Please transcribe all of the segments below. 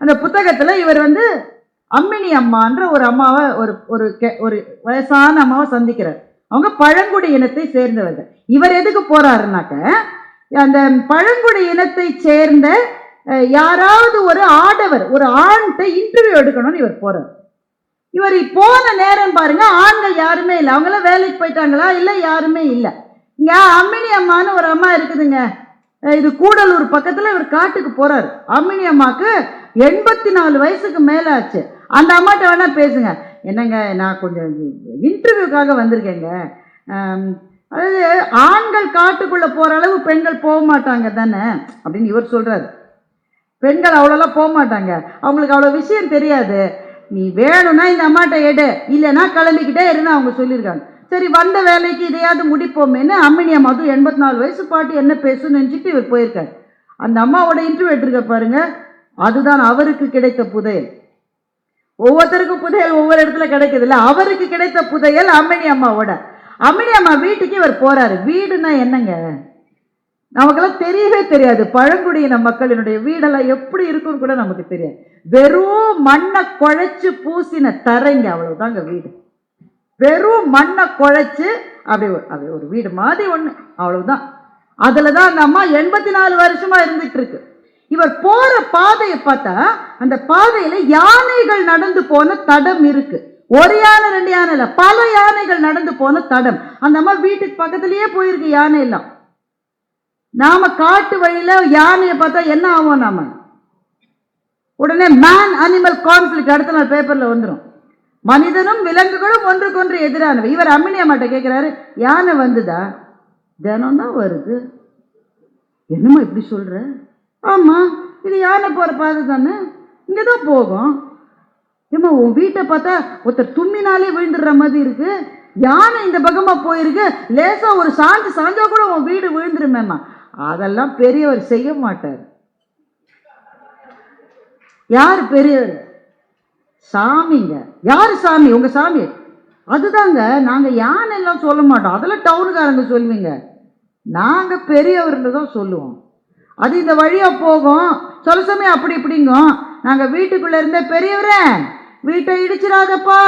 அந்த புத்தகத்தில் இவர் வந்து அம்மினி அம்மான்ற ஒரு அம்மாவை ஒரு ஒரு கெ- ஒரு வயசான அம்மாவை சந்திக்கிறார். அவங்க பழங்குடி இனத்தை சேர்ந்தவர்கள். இவர் எதுக்கு போகிறாருனாக்க அந்த பழங்குடி இனத்தை சேர்ந்த யாராவது ஒரு ஆடவர் ஒரு ஆண்கிட்ட இன்டர்வியூ எடுக்கணும்னு இவர் போகிறார் இவர் போன நேரம் பாருங்க ஆண்கள் யாருமே இல்லை. அவங்களாம் வேலைக்கு போயிட்டாங்களா? இல்லை யாருமே இல்லை. இங்கே அம்மினி அம்மான்னு ஒரு அம்மா இருக்குதுங்க. இது கூடலூர் பக்கத்தில் இவர் காட்டுக்கு போகிறார் அம்மினி அம்மாவுக்கு எண்பத்தி நாலு வயசுக்கு மேலே ஆச்சு அந்த அம்மாட்ட வேணால் பேசுங்க. என்னங்க நான் கொஞ்சம் இன்டர்வியூக்காக வந்திருக்கேங்க. அதாவது ஆண்கள் காட்டுக்குள்ளே போகிற அளவு பெண்கள் போக மாட்டாங்க தானே? அப்படின்னு இவர் சொல்கிறாரு பெண்கள் அவ்வளோலாம் போக மாட்டாங்க. அவங்களுக்கு அவ்வளோ விஷயம் தெரியாது. நீ வேணும்னா இந்த அம்மாட்ட எடு. இல்லைன்னா கிளம்பிக்கிட்டே இருன்னு அவங்க சொல்லியிருக்காங்க. சரி வந்த வேலைக்கு இதையாவது முடிப்போமேன்னு அம்மினி அம்மா அதுவும் எண்பத்தி நாலு வயசு பாட்டி என்ன பேசுன்னு நினச்சிட்டு இவர் போயிருக்காரு. அந்த அம்மாவோட இன்டர்வியூ எடுத்துருக்க பாருங்கள் அதுதான் அவருக்கு கிடைத்த புதையல். ஒவ்வொருத்தருக்கும் புதையல் ஒவ்வொரு இடத்துல கிடைக்குது இல்லை? அவருக்கு கிடைத்த புதையல் அம்மினி அம்மாவோட. அம்மினி அம்மா வீட்டுக்கு இவர் போறாரு. வீடுனா என்னங்க? நமக்கெல்லாம் தெரியவே தெரியாது. பழங்குடியின மக்களினுடைய வீடெல்லாம் எப்படி இருக்கும்னு கூட நமக்கு தெரியாது. வெறும் மண்ணை குழைச்சு பூசின தரைங்க அவ்வளவுதாங்க வீடு. வெறும் மண்ணை குழைச்சு அப்படி ஒரு- அப்படி ஒரு வீடு மாதிரி ஒன்று அவ்வளவுதான். அதில் தான் அந்த அம்மா எண்பத்தி நாலு வருஷமாக இருந்துகிட்டு இருக்கு. இவர் போற பாதையை பார்த்தா அந்த பாதையில யானைகள் நடந்து போன தடம் இருக்கு. ஒரு யானை ரெண்டு யானை இல்ல பல யானைகள் நடந்து போன தடம். அந்த அம்மா வீட்டுக்கு பக்கத்துலயே போயிருக்கு யானை எல்லாம். நாம காட்டு வழியில யானையை பார்த்தா என்ன ஆகும் நாம? உடனே மேன் அனிமல் கான்ஃபிளிக் அடுத்த நாள் பேப்பர்ல வந்துடும் மனிதனும் விலங்குகளும் ஒன்றுக்கொன்று எதிரானவை. இவர் அம்மினியா மாட்ட கேட்கிறாரு யானை வந்துதா? தினம் தான் வருது. என்னம்மா இப்படி சொல்ற? ஆமாம் இது யானை போகிற பாதை தானே? இங்கே தான் போகும். ஏம்மா உன் வீட்டை பார்த்தா ஒருத்தர் தும்மினாலே விழுந்துடுற மாதிரி இருக்கு. யானை இந்த பக்கமாக போயிருக்கு. லேசாக ஒரு சாஞ்சு சாஞ்சா கூட உன் வீடு விழுந்துருமேம்மா. அதெல்லாம் பெரியவர் செய்ய மாட்டார். யார் பெரியவர்? சாமிங்க. யார் சாமி? உங்கள் சாமி. அதுதாங்க நாங்கள் யானை எல்லாம் சொல்ல மாட்டோம். அதெல்லாம் டவுனுக்காரங்க சொல்லுவீங்க. நாங்கள் பெரியவர்னு தான் சொல்லுவோம். அது இந்த வழியாக போகும். சொல்ல சமயம் அப்படி இப்படிங்கும். நாங்கள் வீட்டுக்குள்ளே இருந்தே பெரியவரே வீட்டை இடிச்சிடாதப்பா.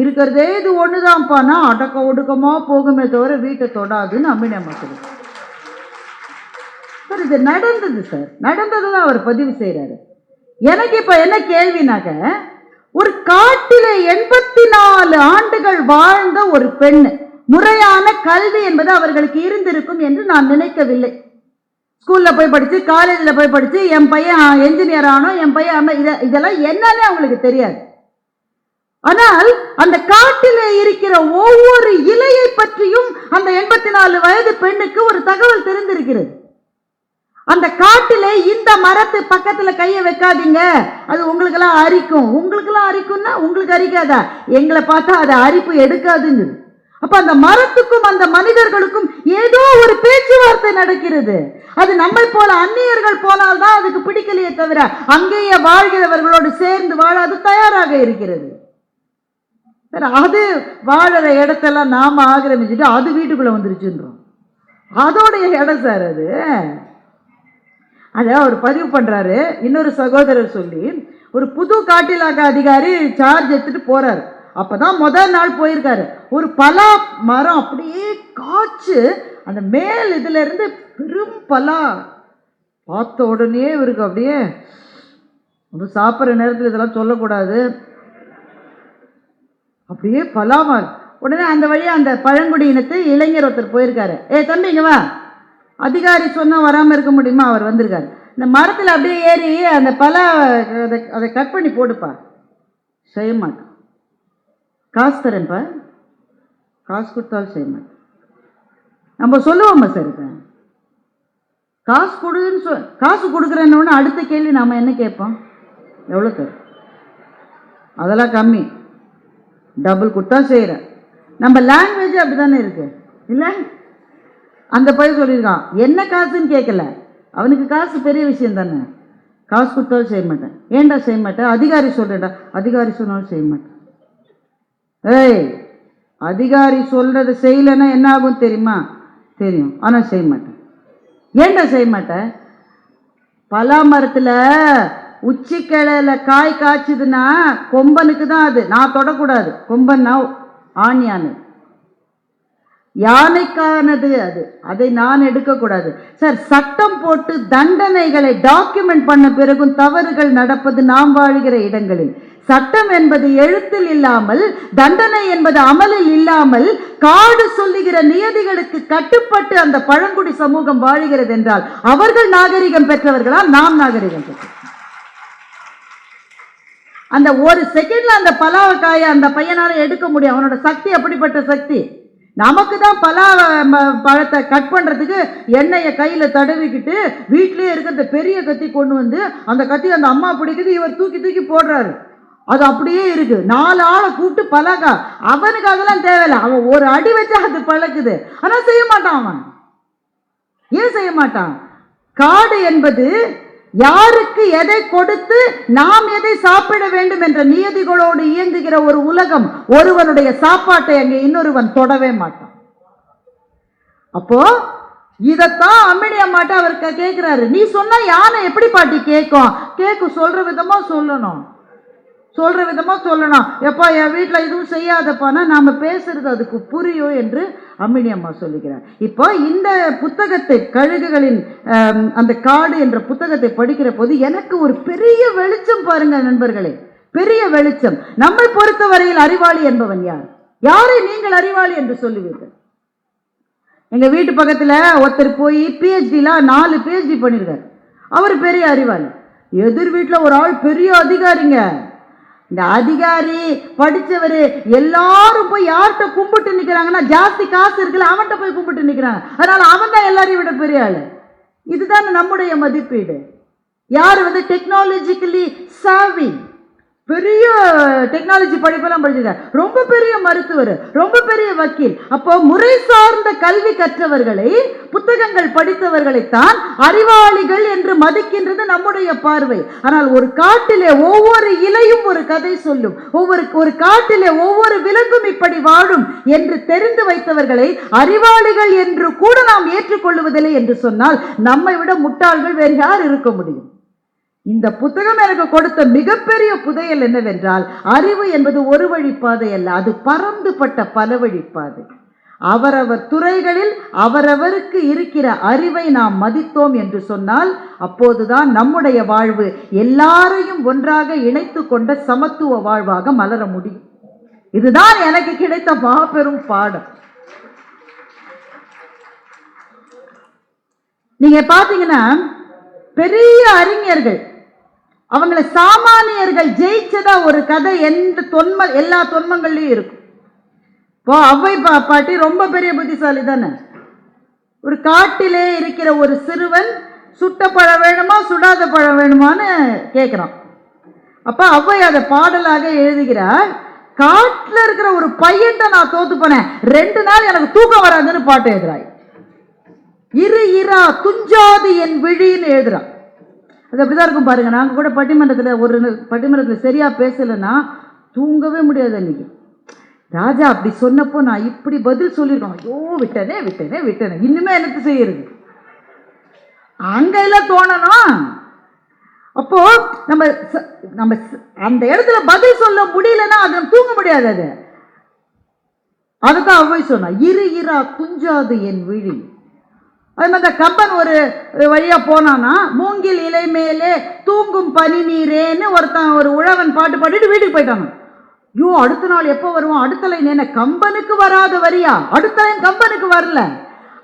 இருக்கிறதே இது ஒண்ணுதான்ப்பானா அடக்க ஒடுக்கமாக போகுமே தவிர வீட்டை தொடாதுன்னு அம்மினி அம்மா சார் இது நடந்தது சார். நடந்தது தான் அவர் பதிவு செய்கிறாரு எனக்கு இப்போ என்ன கேள்வினாக்க ஒரு காட்டிலே எண்பத்தி நாலு ஆண்டுகள் வாழ்ந்த ஒரு பெண் முறையான கல்வி என்பது அவர்களுக்கு இருந்திருக்கும் என்று நான் நினைக்கவில்லை. ஸ்கூலில் போய் படித்து காலேஜில் போய் படித்து என் பையன் என்ஜினியர் ஆனோம் என் பையன் இதை இதெல்லாம் என்னன்னே அவங்களுக்கு தெரியாது. ஆனால் அந்த காட்டிலே இருக்கிற ஒவ்வொரு இலையை பற்றியும் அந்த எண்பத்தி நாலு வயது பெண்ணுக்கு ஒரு தகவல் தெரிந்திருக்கிறது. அந்த காட்டிலே இந்த மரத்து பக்கத்துல கையை வைக்காதீங்க. அது உங்களுக்கெல்லாம் அரிக்கும். உங்களுக்கெல்லாம் அரிக்கும்னா உங்களுக்கு அரிக்காதா? எங்களை பார்த்தா அதை அரிப்பு எடுக்காதுங்குது அப்ப அந்த மரத்துக்கும் அந்த மனிதர்களுக்கும் ஏதோ ஒரு பேச்சுவார்த்தை நடக்கிறது. அது நம்மை போல அந்நியர்கள் போனால்தான் அதுக்கு பிடிக்கலையே தவிர அங்கேயே வாழ்கிறவர்களோடு சேர்ந்து வாழ அது தயாராக இருக்கிறது. அது வாழற இடத்தெல்லாம் நாம ஆக்கிரமிச்சுட்டு அது வீட்டுக்குள்ள வந்துருச்சுன்றோம். அதோடைய இடம் சார் அது. அதை அவர் பதிவு பண்றாரு. இன்னொரு சகோதரர் சொல்லி ஒரு புது காட்டிலாக்க அதிகாரி சார்ஜ் எடுத்துட்டு போறாரு. அப்போ தான் முதல் நாள் போயிருக்காரு. ஒரு பலா மரம் அப்படியே காய்ச்சு அந்த மேல் இதுல இருந்து பெரும் பலா பார்த்த உடனே இவருக்கு அப்படியே அது சாப்பிட்ற நேரத்தில் இதெல்லாம் சொல்லக்கூடாது. அப்படியே பலாமல் உடனே அந்த வழியாக அந்த பழங்குடி இனத்து இளைஞர் ஒருத்தர் போயிருக்காரு. ஏ தம்பிங்க வா. அதிகாரி சொன்னால் வராமல் இருக்க முடியுமா? அவர் வந்திருக்காரு. இந்த மரத்தில் அப்படியே ஏறி அந்த பலா அதை அதை கட் பண்ணி போடுப்பா செய்ய மாட்டேன் காசு தரேன்ப்பா காசு கொடுத்தாலும் செய்ய மாட்டேன் நம்ம சொல்லுவோமா சார் இப்போ. காசு கொடுன்னு சொல் காசு கொடுக்குறேன்னு அடுத்த கேள்வி நாம் என்ன கேட்போம்? எவ்வளோ தரும் அதெல்லாம் கம்மி. டபுள் கொடுத்தா செய்கிறேன் நம்ம லாங்குவேஜ் அப்படி தானே இருக்கு? இல்லை? அந்த பையன் சொல்லியிருக்கான் என்ன காசுன்னு கேட்கல? அவனுக்கு காசு பெரிய விஷயம் தானே? காசு கொடுத்தாலும் செய்ய மாட்டேன். ஏன்டா செய்ய மாட்டேன் அதிகாரி சொல்கிறேன்டா அதிகாரி சொன்னாலும் செய்ய மாட்டேன். ஏய் அதிகாரி சொல்றதை செய்யலைன்னா என்ன ஆகும் தெரியுமா? தெரியும். ஆனால் செய்ய மாட்டேன். ஏண்டா செய்ய மாட்டேன்? பலா மரத்தில் உச்சிக்கிளையில காய் காய்ச்சதுன்னா கொம்பனுக்கு தான் அது. நான் தொடக்கூடாது. கொம்பன்னா ஆண் யானை யானைக்கானது அது. அதை நான் எடுக்கக்கூடாது. சார் சட்டம் போட்டு தண்டனைகளை டாக்குமெண்ட் பண்ண பிறகும் தவறுகள் நடப்பது நாம் வாழ்கிற இடங்களில். சட்டம் என்பது எழுத்தில் இல்லாமல் தண்டனை என்பது அமலில் இல்லாமல் காடு சொல்லுகிற நியதிகளுக்கு கட்டுப்பட்டு அந்த பழங்குடி சமூகம் வாழுகிறது என்றால் அவர்கள் நாகரிகம் பெற்றவர்களா நாம் நாகரிகம் பெற்றோம். அந்த ஒரு செகண்ட்ல அந்த பலாவக்காயை அந்த பையனால எடுக்க முடியும். அவனோட சக்தி அப்படிப்பட்ட சக்தி. நமக்கு தான் பலா பழத்தை கட் பண்ணுறதுக்கு எண்ணெயை கையில் தடவிக்கிட்டு வீட்டிலே இருக்கிற பெரிய கத்தி கொண்டு வந்து அந்த கத்தி அந்த அம்மா பிடிக்குது இவர் தூக்கி தூக்கி போடுறாரு. அது அப்படியே இருக்கு. நாலு ஆளை கூப்பிட்டு பழகா. அவனுக்கு அதெல்லாம் தேவையில்லை. அவன் ஒரு அடி வச்சா அது பழக்குது ஆனால் செய்ய மாட்டான் அவன். ஏன் செய்ய மாட்டான்? காடு என்பது யாருக்கு எதை கொடுத்து நாம் எதை சாப்பிட வேண்டும் என்ற நியதிகளோடு இயங்குகிற ஒரு உலகம். ஒருவனுடைய சாப்பாட்டை அங்கே இன்னொருவன் தொடவே மாட்டான். அப்போ இதைத்தான் அம்மினி அம்மாட்ட அவர் கேட்குறாரு நீ சொன்னா யானை எப்படி பாட்டி கேட்கும் கேட்கும் சொல்ற விதமா சொல்லணும். சொல்கிற விதமாக சொல்லணும். எப்பா என் வீட்டில் இதுவும் செய்யாதப்பானா நாம் பேசுறது அதுக்கு புரியும் என்று அம்மினி அம்மா சொல்லுகிறார். இப்போ இந்த புத்தகத்தை கழுகுகளின் அந்த காடு என்ற புத்தகத்தை படிக்கிற போது எனக்கு ஒரு பெரிய வெளிச்சம் பாருங்கள் நண்பர்களே. பெரிய வெளிச்சம். நம்மை பொறுத்தவரையில் அறிவாளி என்பவன் யார்? யாரை நீங்கள் அறிவாளி என்று சொல்லுவீர்கள்? எங்கள் வீட்டு பக்கத்தில் ஒருத்தர் போய் பிஹெச்டிலாம் நாலு பிஹெச்டி பண்ணியிருக்கார் அவர் பெரிய அறிவாளி. எதிர் வீட்டில் ஒரு ஆள் பெரிய அதிகாரிங்க. இந்த அதிகாரி படித்தவர் எல்லாரும் போய் யார்கிட்ட கும்பிட்டு நிற்கிறாங்கன்னா ஜாஸ்தி காசு இருக்குல்ல அவன்கிட்ட போய் கும்பிட்டு நிற்கிறாங்க அதனால் அவன் தான் எல்லாரையும் விட பெரிய ஆள். இதுதான் நம்முடைய மதிப்பீடு. யார் வந்து டெக்னாலஜிக்கலி சாவி பெரிய டெக்னாலஜி படிப்பெல்லாம் படிச்சிருக்காரு ரொம்ப பெரிய மருத்துவர் ரொம்ப பெரிய வக்கீல். அப்போ முறை சார்ந்த கல்வி கற்றவர்களை புத்தகங்கள் படித்தவர்களைத்தான் அறிவாளிகள் என்று மதிக்கின்றது நம்முடைய பார்வை. ஆனால் ஒரு காட்டிலே ஒவ்வொரு இலையும் ஒரு கதை சொல்லும். ஒவ்வொரு ஒரு காட்டிலே ஒவ்வொரு விலங்கும் இப்படி வாழும் என்று தெரிந்து வைத்தவர்களை அறிவாளிகள் என்று கூட நாம் ஏற்றுக்கொள்வதில்லை என்று சொன்னால் நம்மை விட முட்டாள்கள் வேறு யார் இருக்க முடியும்? இந்த புத்தகம் எனக்கு கொடுத்த மிகப்பெரிய புதையல் என்னவென்றால் அறிவு என்பது ஒரு வழிப்பாதை அல்ல அது பறந்துபட்ட பல வழிப்பாதை அவரவர் துறைகளில் அவரவருக்கு இருக்கிற அறிவை நாம் மதித்தோம் என்று சொன்னால் அப்போதுதான் நம்முடைய வாழ்வு எல்லாரையும் ஒன்றாக இணைத்து கொண்ட சமத்துவ வாழ்வாக மலர முடியும். இதுதான் எனக்கு கிடைத்த மாபெரும் பாடம். நீங்க பாத்தீங்கன்னா பெரிய அறிஞர்கள் அவங்கள சாமானியர்கள் ஜெயிச்சதா ஒரு கதை எந்த தொன்ம எல்லா தொன்மங்கள்லையும் இருக்கும். இப்போ அவ்வை பா பாட்டி ரொம்ப பெரிய புத்திசாலி தானே? ஒரு காட்டிலே இருக்கிற ஒரு சிறுவன் சுட்ட பழம் வேணுமா சுடாத பழம் வேணுமான்னு கேட்குறான் அப்போ அவ்வை அதை பாடலாக எழுதுகிறார் காட்டில் இருக்கிற ஒரு பையன்ட்ட நான் தோத்து போனேன். ரெண்டு நாள் எனக்கு தூக்கம் வராதுன்னு பாட்டு எழுதுறாய். இரு இரா துஞ்சாது என் விழின்னு எழுதுறான். அது அப்படிதான் இருக்கும் பாருங்க. நாங்கள் கூட பட்டிமன்றத்தில் ஒரு பட்டிமன்றத்தில் சரியா பேசலைன்னா தூங்கவே முடியாது அன்னைக்கு. ராஜா அப்படி சொன்னப்போ நான் இப்படி பதில் சொல்லியிருக்கோம். ஐயோ விட்டனே விட்டனே விட்டனே. இன்னுமே எனக்கு செய்யறது? அங்க எல்லாம் தோணணும் அப்போ நம்ம ச- நம்ம அந்த இடத்துல பதில் சொல்ல முடியலன்னா அது தூங்க முடியாது அது. அதுதான் அவ்வை சொன்னா இரு இரா துஞ்சாது என் விழி. அது மாதிரி அந்த கம்பன் ஒரு வழியாக போனான்னா மூங்கில் இலை மேலே தூங்கும் பனி நீரேன்னு ஒருத்தன் ஒரு உழவன் பாட்டு பாடிட்டு வீட்டுக்கு போயிட்டான் ஐயோ அடுத்த நாள் எப்போ வருவான்? அடுத்த லைன் என்ன? கம்பனுக்கு வராத வரியா? அடுத்த லைன் கம்பனுக்கு வரல.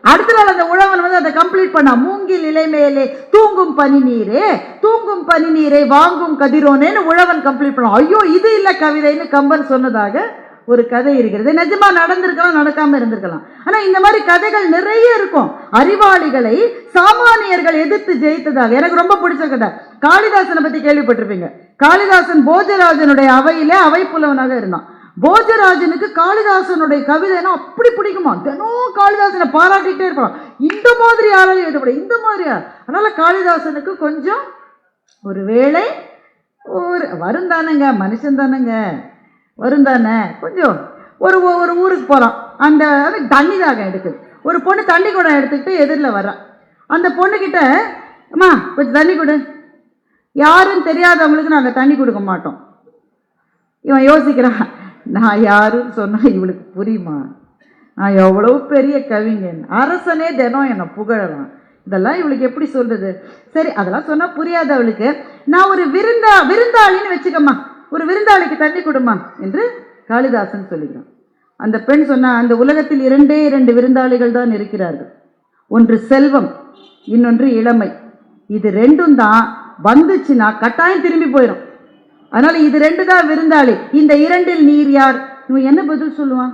அடுத்த நாள் அந்த உழவன் வந்து அதை கம்ப்ளீட் பண்ணா மூங்கில் இலை மேலே தூங்கும் பனி நீரே தூங்கும் பனி நீரை வாங்கும் கதிரோனேன்னு உழவன் கம்ப்ளீட் பண்ணான். ஐயோ இது இல்லை கவிதைன்னு கம்பன் சொன்னதாக ஒரு கதை இருக்கிறது. நிஜமா நடந்திருக்கலாம் நடக்காம இருந்திருக்கலாம். ஆனா இந்த மாதிரி கதைகள் நிறைய இருக்கும். அறிவாளிகளை சாமானியர்கள் எதிர்த்து ஜெயித்ததாக. எனக்கு ரொம்ப பிடிச்ச கதை. காளிதாசனை பத்தி கேள்விப்பட்டிருப்பீங்க. காளிதாசன் போஜராஜனுடைய அவையில அவை புலவனாக இருந்தான். போஜராஜனுக்கு காளிதாசனுடைய கவிதைனா அப்படி பிடிக்குமா? தினம் காளிதாசனை பாராட்டிட்டே இருப்பான். இந்த மாதிரி யாராலையும் எழுதப்பட இந்த மாதிரியா அதனால காளிதாசனுக்கு கொஞ்சம் ஒருவேளை ஒரு வரும் தானேங்க மனுஷன் தானேங்க. வரும் தானே கொஞ்சம் ஒரு ஒரு ஊருக்கு போகிறான் அந்த அது தண்ணி தாகம் எடுக்குது. ஒரு பொண்ணு தண்ணி குடம் எடுத்துக்கிட்டு எதிரில் வரான் அந்த பொண்ணுக்கிட்ட அம்மா கொஞ்சம் தண்ணி கொடு. யாருன்னு தெரியாதவங்களுக்கு நாங்கள் தண்ணி கொடுக்க மாட்டோம். இவன் யோசிக்கிறான் நான் யாருன்னு சொன்னால் இவளுக்கு புரியுமா? நான் எவ்வளோ பெரிய கவிஞன். அரசனே தினம் என்னை புகழலாம் இதெல்லாம் இவளுக்கு எப்படி சொல்கிறது சரி அதெல்லாம் சொன்னால் புரியாத அவளுக்கு. நான் ஒரு விருந்தா விருந்தாளின்னு வச்சுக்கம்மா. ஒரு விருந்தாளிக்கு தண்ணி கொடுமா என்று காளிதாசன் சொல்லுகிறான். அந்த பெண் சொன்னா அந்த உலகத்தில் இரண்டே இரண்டு விருந்தாளிகள் தான் இருக்கிறார்கள். ஒன்று செல்வம் இன்னொன்று இளமை. இது ரெண்டும் தான் வந்துச்சுன்னா கட்டாயம் திரும்பி போயிடும் அதனால இது ரெண்டு தான் விருந்தாளி. இந்த இரண்டில் நீர் யார்? இவன் என்ன பதில் சொல்லுவான்?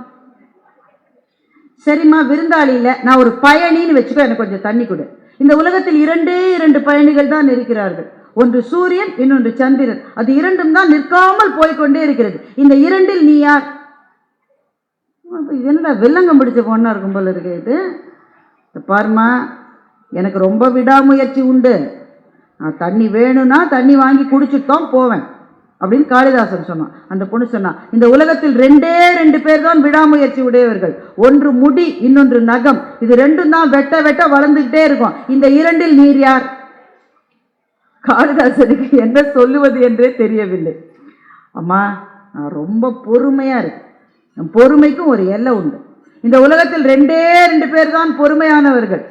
சரிம்மா விருந்தாளியில் நான் ஒரு பயணின்னு வச்சுக்கோ எனக்கு கொஞ்சம் தண்ணி கொடு. இந்த உலகத்தில் இரண்டே இரண்டு பயணிகள் தான் இருக்கிறார்கள். ஒன்று சூரியன் இன்னொன்று சந்திரன். அது இரண்டும் தான் நிற்காமல் போய்க்கொண்டே இருக்கிறது. இந்த இரண்டில் நீ யார்? என்னடா வெள்ளங்கம் பிடிச்ச பொண்ணாக இருக்கும் போல இருக்கு இது? பாருமா பாரும்மா எனக்கு ரொம்ப விடாமுயற்சி உண்டு. நான் தண்ணி வேணும்னா தண்ணி வாங்கி குடிச்சுட்டோம் தான் போவேன் அப்படின்னு காளிதாசன் சொன்னான். அந்த பொண்ணு சொன்னா இந்த உலகத்தில் ரெண்டே ரெண்டு பேர் தான் விடாமுயற்சி உடையவர்கள். ஒன்று முடி இன்னொன்று நகம். இது ரெண்டும் தான் வெட்ட வெட்ட வளர்ந்துக்கிட்டே இருக்கும். இந்த இரண்டில் நீர் யார்? காளிதாசனுக்கு என்ன சொல்லுவது என்றே தெரியவில்லை. அம்மா நான் ரொம்ப பொறுமையாக இருக்கு என் பொறுமைக்கும் ஒரு எல்லை உண்டு. இந்த உலகத்தில் ரெண்டே ரெண்டு பேர் தான் பொறுமையானவர்கள்.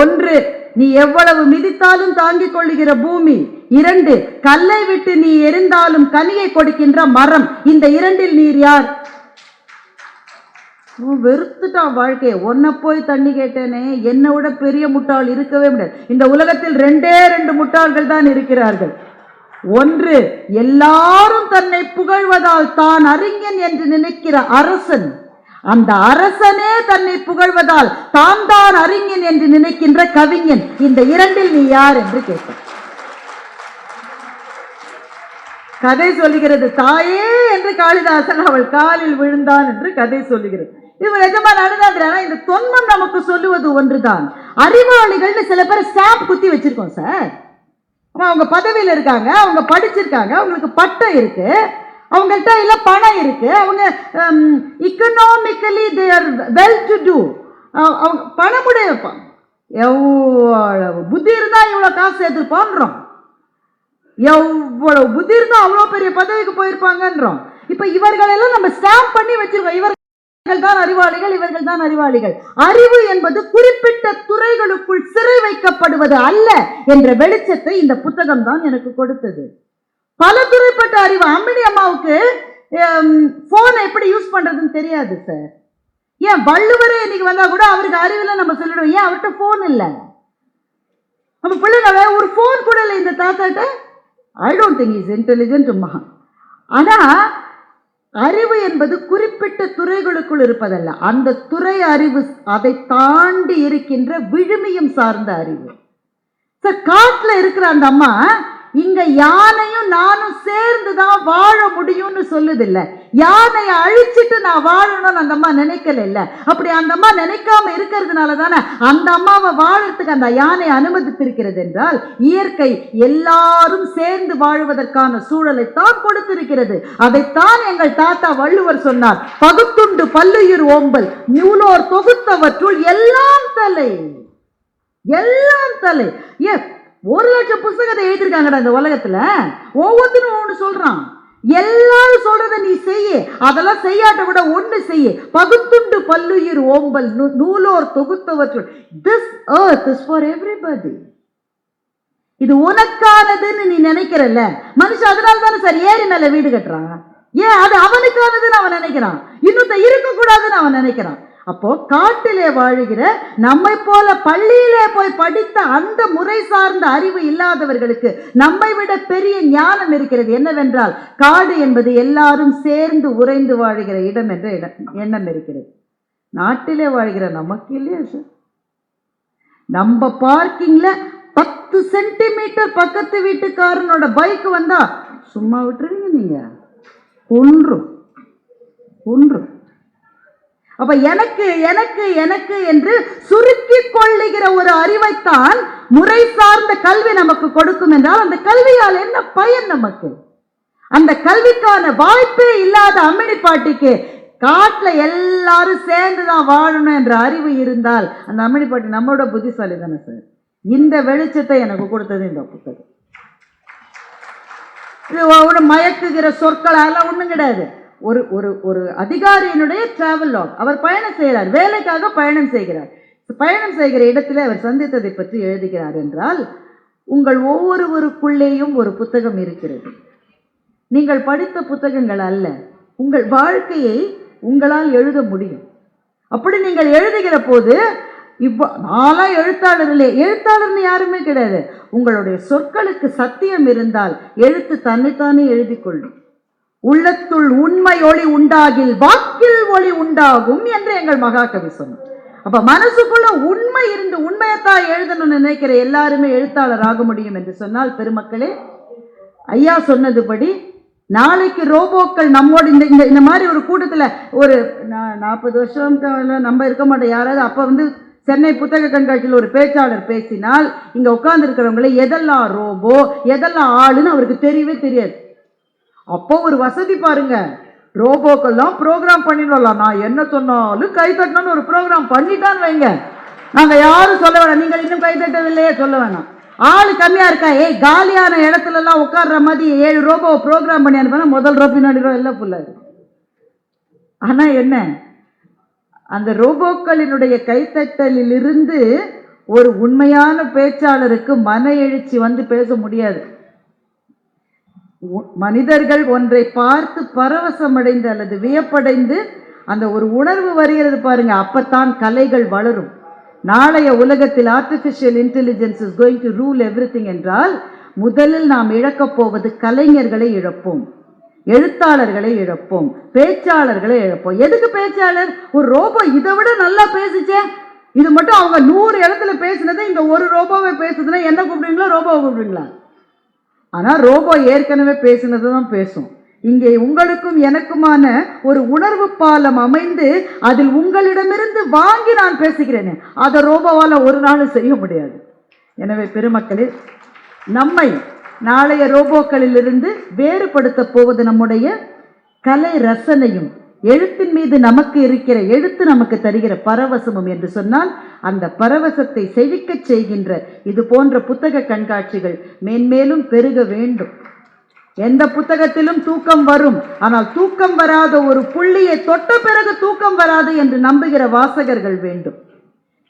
ஒன்று நீ எவ்வளவு மிதித்தாலும் தாங்கிக் கொள்ளுகிற பூமி. இரண்டு கல்லை விட்டு நீ எரிந்தாலும் கனியை கொடுக்கின்ற மரம். இந்த இரண்டில் நீர் யார்? வெறுத்துட்டான் வாழ்க்கையை. ஒன்றை போய் தண்ணி கேட்டேனே என்னை விட பெரிய முட்டாள் இருக்கவே முடியாது. இந்த உலகத்தில் ரெண்டே ரெண்டு முட்டாள்கள் தான் இருக்கிறார்கள். ஒன்று எல்லாரும் தன்னை புகழ்வதால் தான் அறிஞன் என்று நினைக்கிற அரசன். அந்த அரசனே தன்னை புகழ்வதால் தான் தான் அறிஞன் என்று நினைக்கின்ற கவிஞன். இந்த இரண்டில் நீ யார் என்று கேட்ட கதை சொல்லுகிறது தாயே என்று காளிதாசன் அவள் காலில் விழுந்தான் என்று கதை சொல்லுகிறது. இவன் எஜமா நடந்தாங்கிறானா இந்த தொன்மம் நமக்கு சொல்லுவது ஒன்றுதான். அறிவாளிகள்னு சில பேர் ஸ்டாம்ப் குத்தி வச்சிருக்கோம் சார் அவங்க பதவியில் இருக்காங்க அவங்க படிச்சிருக்காங்க அவங்களுக்கு பட்டம் இருக்கு அவங்கள்ட்ட எல்லாம் பணம் இருக்கு அவங்க economically they're well to do அவங்க பணமுடைய எவ்வளவு புத்தி இருந்தா இவ்வளவு காசு சேர்த்துருப்பான்றோம் எவ்வளவு புத்தி இருந்தா அவ்வளவு பெரிய பதவிக்கு போயிருப்பாங்கன்றோம். இப்ப இவர்களெல்லாம் நம்ம ஸ்டாம்ப் பண்ணி வச்சிருக்கோம். இவர்கள் தான் அறிவாளிகள் இவர்கள் தான் அறிவாளிகள். அறிவு என்பது குறிப்பிட்ட துறைகளுக்குள் சிறை வைக்கப்படுவது அல்ல என்ற வெளிச்சத்தை இந்த புத்தகம் தான் எனக்கு கொடுத்தது. பல துறைப்பட்ட அறிவு. அம்மினி அம்மாவுக்கு போனை எப்படி யூஸ் பண்றதுன்னு தெரியாது சார் ஏன் வள்ளுவரே இன்னைக்கு வந்தா கூட அவருக்கு அறிவில் நம்ம சொல்லிடுவோம். ஏன் அவர்கிட்ட போன் இல்லை? நம்ம பிள்ளைங்கள ஒரு போன் கூட இல்லை இந்த தாத்தாட்ட. I don't think is intelligent மகா. ஆனா அறிவு என்பது குறிப்பிட்ட துறைகளுக்குள் இருப்பதல்ல. அந்த துறை அறிவு அதை தாண்டி இருக்கின்ற விழுமியம் சார்ந்த அறிவு. சார் காட்டில் இருக்கிற அந்த அம்மா இங்க யானையும் நானும் சேர்ந்து தான் வாழ முடியும்னு சொல்லுதில்ல. யானையை அழிச்சிட்டு நான் வாழணும்னு அந்த அம்மா நினைக்கல இல்ல. அப்படி அந்த அம்மா நினைக்காம இருக்கிறதுனால தானே அந்த அம்மாவை வாழறதுக்கு அந்த யானை அனுமதித்திருக்கிறது என்றால் இயற்கை எல்லாரும் சேர்ந்து வாழ்வதற்கான சூழலை தான் கொடுத்திருக்கிறது. அதைத்தான் எங்கள் தாத்தா வள்ளுவர் சொன்னார். பகுத்துண்டு பல்லுயிர் ஓம்பல் நூலோர் தொகுத்தவற்றுள் எல்லாம் தலை. எல்லாம் தலை. ஏ ஒரு லட்சம் புஸ்தகத்தை எழுதியிருக்காங்கடா இந்த உலகத்துல. ஒவ்வொருத்தரும் ஒன்று சொல்றான். எல்லாரும் சொல்றத நீ செய்ய. அதெல்லாம் செய்யாட்ட விட ஒன்று செய்ய. பகுத்துண்டு பல்லுயிர் ஓம்பல் நூலோர் தொகுத்தவற்றுள் this earth is for everybody இது உனக்கானதுன்னு நீ நினைக்கிறல்ல. மனுஷன் அதனால தானே சார் ஏறி மேல வீடு கட்டுறான். ஏன்? அது அவனுக்கானதுன்னு அவன் நினைக்கிறான். இன்னொருத்த இருக்கக்கூடாதுன்னு அவன் நினைக்கிறான். அப்போ காட்டிலே வாழுகிற நம்மை போல பள்ளியிலே போய் படித்த அந்த முறை சார்ந்த அறிவு இல்லாதவர்களுக்கு நம்மை விட பெரிய ஞானம் இருக்கிறது என்னவென்றால் காடு என்பது எல்லாரும் சேர்ந்து உறைந்து வாழுகிற இடம் என்ற இடம் எண்ணம் இருக்கிறது. நாட்டிலே வாழ்கிற நமக்கு இல்லையா சார் நம்ம பார்க்கிங்ல பத்து சென்டிமீட்டர் பக்கத்து வீட்டுக்காரனோட பைக் வந்தா சும்மா விட்டுருவீங்க நீங்க. ஒன்றும் ஒன்றும் அப்ப எனக்கு எனக்கு எனக்கு என்று சுருக்கி கொள்ளுகிற ஒரு அறிவைத்தான் முறை சார்ந்த கல்வி நமக்கு கொடுக்கும் என்றால் அந்த கல்வியால் என்ன பயன் நமக்கு? அந்த கல்விக்கான வாய்ப்பே இல்லாத அம்மினி பாட்டிக்கு காட்டில் எல்லாரும் சேர்ந்து தான் வாழணும் என்ற அறிவு இருந்தால் அந்த அம்மினி பாட்டி நம்மளோட புத்திசாலி தானே சார்? இந்த வெளிச்சத்தை எனக்கு கொடுத்தது இந்த புத்தகம். இது மயக்குகிற சொற்கள் அதெல்லாம் ஒன்றும் கிடையாது. ஒரு ஒரு ஒரு அதிகாரியினுடைய டிராவல் லாக் அவர் பயணம் செய்கிறார் வேலைக்காக பயணம் செய்கிறார். பயணம் செய்கிற இடத்துல அவர் சந்தித்ததை பற்றி எழுதுகிறார் என்றால் உங்கள் ஒவ்வொருவருக்குள்ளேயும் ஒரு புத்தகம் இருக்கிறது. நீங்கள் படித்த புத்தகங்கள் அல்ல உங்கள் வாழ்க்கையை உங்களால் எழுத முடியும். அப்படி நீங்கள் எழுதுகிற போது இப்போ நான்லாம் எழுத்தாளர் இல்லை எழுத்தாளர்னு யாருமே கிடையாது. உங்களுடைய சொற்களுக்கு சத்தியம் இருந்தால் எழுத்து தன்னைத்தானே எழுதி கொள்ளும் உள்ளத்துள் உண்மை ஒளி உண்டாகில் வாக்கில் ஒளி உண்டாகும் என்று எங்கள் மகாகவி சொன்னார். அப்ப மனசுக்குள்ள உண்மை இருந்து உண்மையத்தான் எழுதணும்னு நினைக்கிற எல்லாருமே எழுத்தாளர் ஆக முடியும் என்று சொன்னால் பெருமக்களே ஐயா சொன்னதுபடி நாளைக்கு ரோபோக்கள் நம்மோட இந்த இந்த இந்த மாதிரி ஒரு கூட்டத்தில் ஒரு நாற்பது வருஷம் நம்ம இருக்க மாட்டோம். யாராவது அப்போ வந்து சென்னை புத்தக கண்காட்சியில் ஒரு பேச்சாளர் பேசினால் இங்கே உட்காந்துருக்கிறவங்களே எதெல்லாம் ரோபோ? எதெல்லாம் ஆளுன்னு அவருக்கு தெரியவே தெரியாது. அப்போ ஒரு வசதி பாருங்க. ரோபோக்கெல்லாம் ப்ரோக்ராம் பண்ணிடலாம் நான் என்ன சொன்னாலும் கை தட்டணும்னு ஒரு ப்ரோக்ராம் பண்ணிட்டான்னு வைங்க. நாங்கள் யாரும் சொல்ல வேணாம். நீங்கள் இன்னும் கை தட்டவில்லையே சொல்ல வேணாம். ஆள் கம்மியாக இருக்கா? ஏய் காலியான இடத்துலலாம் உட்கார்ற மாதிரி ஏழு ரோபோ ப்ரோக்ராம் பண்ணி அனுப்பினா முதல் ரோ பின்னாடி ரோ எல்லாம் ஃபுல்லா ஆனால் என்ன? அந்த ரோபோக்களினுடைய கைத்தட்டலிலிருந்து ஒரு உண்மையான பேச்சாளருக்கு மன எழுச்சி வந்து பேச முடியாது. மனிதர்கள் ஒன்றை பார்த்து பரவசமடைந்து அல்லது வியப்படைந்து அந்த ஒரு உணர்வு வருகிறது பாருங்க அப்பத்தான் கலைகள் வளரும். நாளைய உலகத்தில் artificial intelligence is going to rule everything என்றால் முதலில் நாம் இழக்கப் போவது கலைஞர்களை இழப்போம் எழுத்தாளர்களை இழப்போம் பேச்சாளர்களை இழப்போம். எதுக்கு பேச்சாளர்? ஒரு ரோபோ இதை விட நல்லா பேசிச்சே. இது மட்டும் அவங்க நூறு இடத்துல பேசினதை இந்த ஒரு ரோபோவை பேசுதுன்னா என்ன கூப்பிடுவீங்களா ரோபோவை கூப்பிடுவீங்களா? ஆனால் ரோபோ ஏற்கனவே பேசினது தான் பேசும். இங்கே உங்களுக்கும் எனக்குமான ஒரு உணர்வு பாலம் அமைந்து அதில் உங்களிடமிருந்து வாங்கி நான் பேசுகிறேன் அதை ரோபோவால் ஒரு நாள் செய்ய முடியாது. எனவே பெருமக்களே நம்மை நாளைய ரோபோக்களிலிருந்து வேறுபடுத்த போவது நம்முடைய கலை ரசனையும் எழுத்தின் மீது நமக்கு இருக்கிற எழுத்து நமக்கு தருகிற பரவசமும் என்று சொன்னால் அந்த பரவசத்தை செழிக்கச் செய்கின்ற இது போன்ற புத்தக கண்காட்சிகள் மேன்மேலும் பெருக வேண்டும். எந்த புத்தகத்திலும் தூக்கம் வரும். ஆனால் தூக்கம் வராத ஒரு புள்ளியை தொட்ட பிறகு தூக்கம் வராது என்று நம்புகிற வாசகர்கள் வேண்டும்.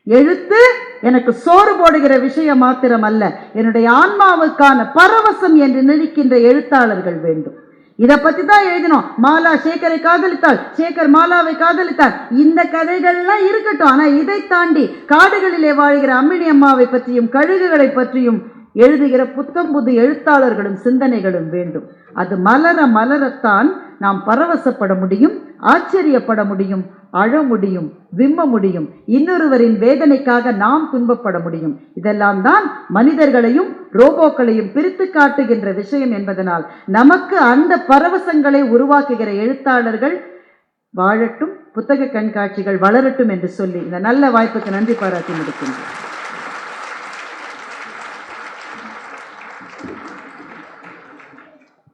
எழுத்து எனக்கு சோறு போடுகிற விஷயம் மாத்திரம் அல்ல என்னுடைய ஆன்மாவுக்கான பரவசம் என்று நினைக்கின்ற எழுத்தாளர்கள் வேண்டும். இதை பத்தி தான் எழுதினோம். மாலா சேகரை காதலித்தாள். சேகர் மாலாவை காதலித்தார். இந்த கதைகள்லாம் இருக்கட்டும். ஆனா இதை தாண்டி காடுகளிலே வாழ்கிற அம்மினி அம்மாவை பற்றியும் கழுகுகளை பற்றியும் எழுதுகிற புத்தம் புது எழுத்தாளர்களும் சிந்தனைகளும் வேண்டும். அது மலர மலரத்தான் நாம் பரவசப்பட முடியும் ஆச்சரியப்பட முடியும். அழ முடியும் விம்ம முடியும் இன்னொருவரின் வேதனைக்காக நாம் துன்பப்பட முடியும். இதெல்லாம் தான் மனிதர்களையும் ரோபோக்களையும் பிரித்து காட்டுகின்ற விஷயம் என்பதனால் நமக்கு அந்த பரவசங்களை உருவாக்குகிற எழுத்தாளர்கள் வாழட்டும் புத்தக கண்காட்சிகள் வளரட்டும் என்று சொல்லி இந்த நல்ல வாய்ப்புக்கு நன்றி பாராட்டி முடிக்கின்றேன்.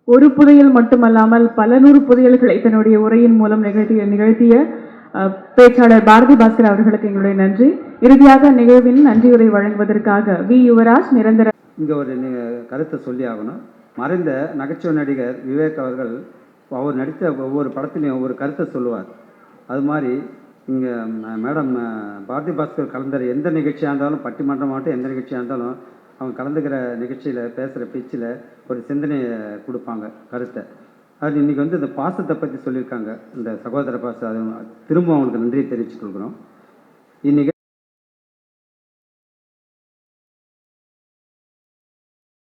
ஒரு புதையல் மட்டுமல்லாமல் பல நூறு புதையல்களை தன்னுடைய உரையின் மூலம் நிகழ்த்திய நிகழ்த்திய பேச்சாளர் பாரதி பாஸ்கர் அவர்களுக்கு எங்களுடைய நன்றி. இறுதியாக நிகழ்வின் நன்றியுரை வழங்குவதற்காக வி யுவராஜ் நிரந்தர இங்கே ஒரு நி- கருத்தை சொல்லி ஆகணும். மறைந்த நகைச்சுவை நடிகர் விவேக் அவர்கள் அவர் நடித்த ஒவ்வொரு படத்துலையும் ஒவ்வொரு கருத்தை சொல்லுவார். அது மாதிரி இங்கே மேடம் பாரதி பாஸ்கர் கலந்துற எந்த நிகழ்ச்சியாக இருந்தாலும் பட்டிமன்றம் மட்டும் எந்த நிகழ்ச்சியாக இருந்தாலும் அவங்க கலந்துக்கிற நிகழ்ச்சியில் பேசுகிற பேச்சில் ஒரு சிந்தனையை கொடுப்பாங்க கருத்தை. அது இன்றைக்கி வந்து இந்த பாசத்தை பற்றி சொல்லியிருக்காங்க. இந்த சகோதர பாசம் திரும்ப அவங்களுக்கு நன்றி தெரிவிச்சுக் கொள்கிறோம். இன்றைக்கி